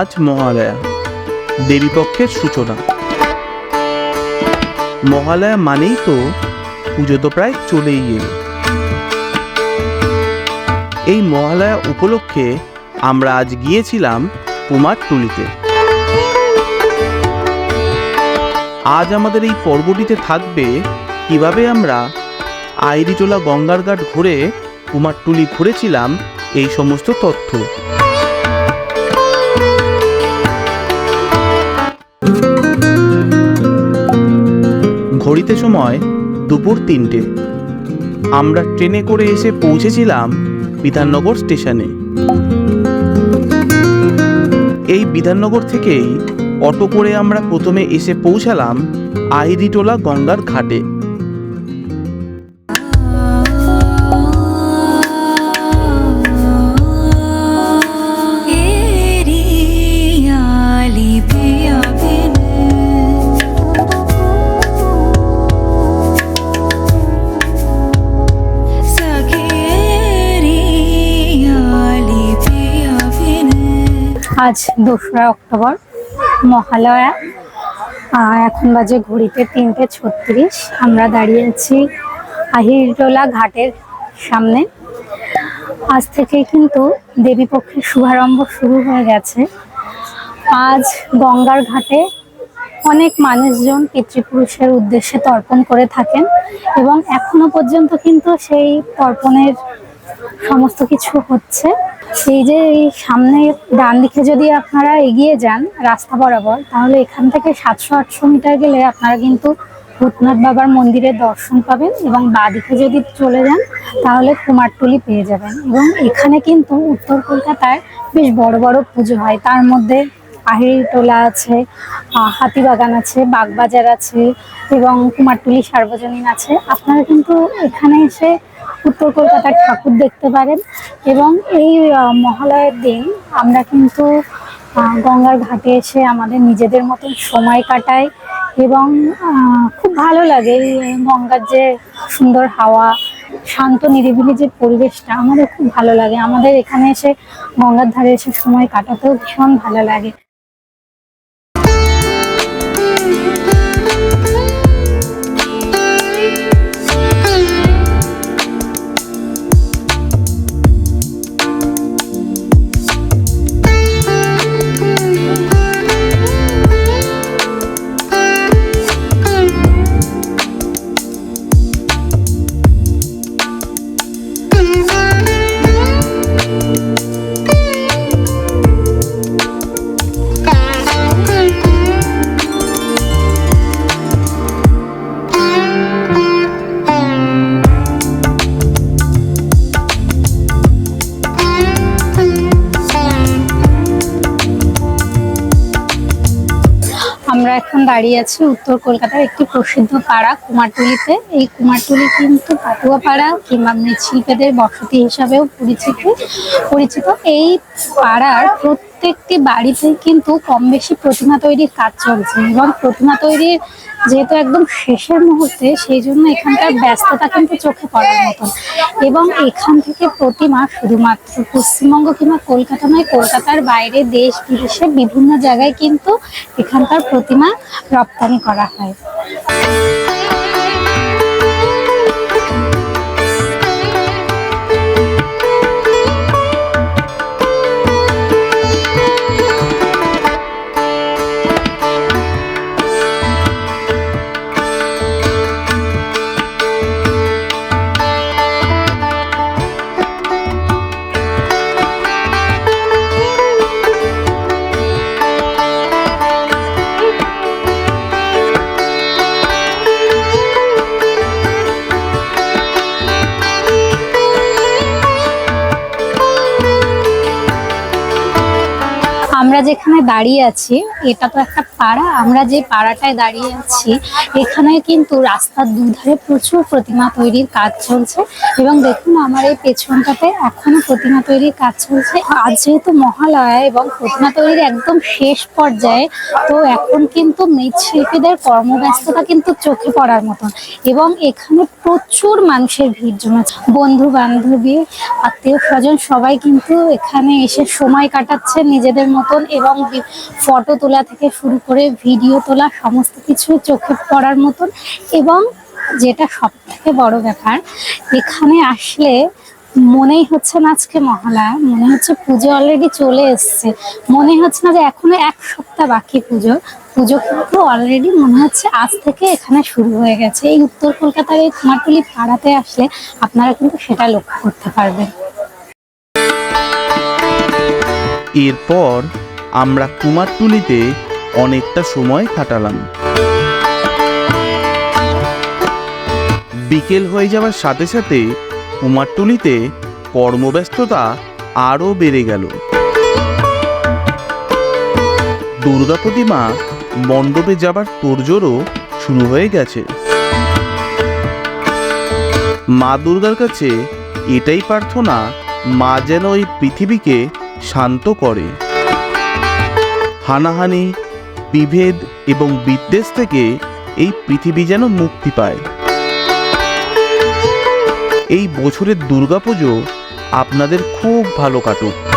আজ মহালয়া। দেবীপক্ষের সূচনা। মহালয়া মানেই তো পুজো তো প্রায় চলেই এলো। এই মহালয়া উপলক্ষে আমরা আজ গিয়েছিলাম কুমারটুলিতে। আজ আমাদের এই পর্বটিতে থাকবে কীভাবে আমরা আইরিটোলা গঙ্গার ঘাট ঘুরে কুমারটুলি ঘুরেছিলাম এই সমস্ত তথ্য। ঘড়িতে সময় দুপুর তিনটে। আমরা ট্রেনে করে এসে পৌঁছেছিলাম বিধাননগর স্টেশনে। এই বিধাননগর থেকেই অটো করে আমরা প্রথমে এসে পৌঁছালাম আহিরিটোলা গঙ্গার ঘাটে। আজ দোসরা অক্টোবর, মহালয়া। এখন বাজে ঘড়িতে তিনটে ছত্রিশ। আমরা দাঁড়িয়ে আছি আহিরটোলা ঘাটের সামনে। আজ থেকে কিন্তু দেবীপক্ষের শুভারম্ভ শুরু হয়ে গেছে। আজ গঙ্গার ঘাটে অনেক মানুষজন পিতৃপুরুষের উদ্দেশ্যে তর্পণ করে থাকেন এবং এখনও পর্যন্ত কিন্তু সেই তর্পণের সমস্ত কিছু হচ্ছে। এই যে এই সামনে ডান দিকে যদি আপনারা এগিয়ে যান রাস্তা বরাবর তাহলে এখান থেকে সাতশো আটশো মিটার গেলে আপনারা কিন্তু ভূতনাথ বাবার মন্দিরের দর্শন পাবেন এবং বাঁদিকে যদি চলে যান তাহলে কুমারটুলি পেয়ে যাবেন। এবং এখানে কিন্তু উত্তর কলকাতায় বেশ বড় বড় পুজো হয়। তার মধ্যে আহিরটোলা আছে আহ, হাতিবাগান আছে বাগবাজার আছে এবং কুমারটুলি সার্বজনীন আছে। আপনারা কিন্তু এখানে এসে উত্তর কলকাতার ঠাকুর দেখতে পারেন এবং এই মহালয়ের দিন আমরা কিন্তু গঙ্গার ঘাটে এসে আমাদের নিজেদের মতন সময় কাটাই এবং খুব ভালো লাগে এই গঙ্গার যে সুন্দর হাওয়া, শান্ত নিরিবিলি যে পরিবেশটা আমাদের খুব ভালো লাগে। আমাদের এখানে এসে গঙ্গার ধারে এসে সময় কাটাতেও ভীষণ ভালো লাগে। আমরা এখন দাঁড়িয়ে আছি উত্তর কলকাতার একটি প্রসিদ্ধ পাড়া, কুমারটুলিতে। এই কুমারটুলি কিন্তু পাটুয়া পাড়া কিংবা মৃৎশিল্পীদের বসতি হিসাবেও পরিচিত পরিচিত। এই পাড়ার প্রত্যেকটি বাড়িতে কিন্তু কম বেশি প্রতিমা তৈরির কাজ চলছে এবং প্রতিমা তৈরির যেহেতু একদম শেষের মুহূর্তে, সেই জন্য এখানকার ব্যস্ততা কিন্তু চোখে পড়ার মতন এবং এখান থেকে প্রতিমা শুধুমাত্র পশ্চিমবঙ্গ কিংবা কলকাতা নয়, কলকাতার বাইরে দেশ বিদেশে বিভিন্ন জায়গায় কিন্তু এখানকার প্রতিমা রপ্তানি করা হয়। আমরা যেখানে দাঁড়িয়ে আছি, এটা তো একটা পাড়া, আমরা যে পাড়াটায় দাঁড়িয়ে আছি, এখানে কিন্তু রাস্তার দুধারে প্রচুর প্রতিমা তৈরির কাজ চলছে এবং দেখুন আমার এই পেছনটাতে এখনও প্রতিমা তৈরির কাজ চলছে। আজ যেহেতু মহালয়া এবং প্রতিমা তৈরির একদম শেষ পর্যায়ে, তো এখন কিন্তু মৃৎশিল্পীদের কর্মব্যস্ততা কিন্তু চোখে পড়ার মতন এবং এখানে প্রচুর মানুষের ভিড় জমেছে বন্ধু বান্ধবী আত্মীয় স্বজন সবাই কিন্তু এখানে এসে সময় কাটাচ্ছে নিজেদের মতন এবং ফটো তোলা থেকে শুরু করে ভিডিও তোলা, সমস্ত কিছু চোখে পড়ার মতন এবং যেটা সব থেকে বড় ব্যাপার, এখানে আসলে মনেই হচ্ছে না আজকে মহালয়া, মনে হচ্ছে পুজো অলরেডি চলে এসছে। মনে হচ্ছে না যে এখনও এক সপ্তাহ বাকি পুজো পুজো কিন্তু অলরেডি মনে হচ্ছে আজ থেকে এখানে শুরু হয়ে গেছে। এই উত্তর কলকাতার এই কুমারটুলি পাড়াতে আসলে আপনারা কিন্তু সেটা লক্ষ্য করতে পারবেন। এরপর আমরা কুমারটুলিতে অনেকটা সময় কাটালাম। বিকেল হয়ে যাওয়ার সাথে সাথে কুমারটুলিতে কর্মব্যস্ততা আরও বেড়ে গেল। দুর্গা প্রতিমা মণ্ডপে যাবার তোড়জোড়ও শুরু হয়ে গেছে। মা দুর্গার কাছে এটাই প্রার্থনা, মা যেন এই পৃথিবীকে শান্ত করে। হানাহানি, বিভেদ এবং বিদ্বেষ থেকে এই পৃথিবী যেন মুক্তি পায়। এই বছরের দুর্গাপুজো আপনাদের খুব ভালো কাটুক।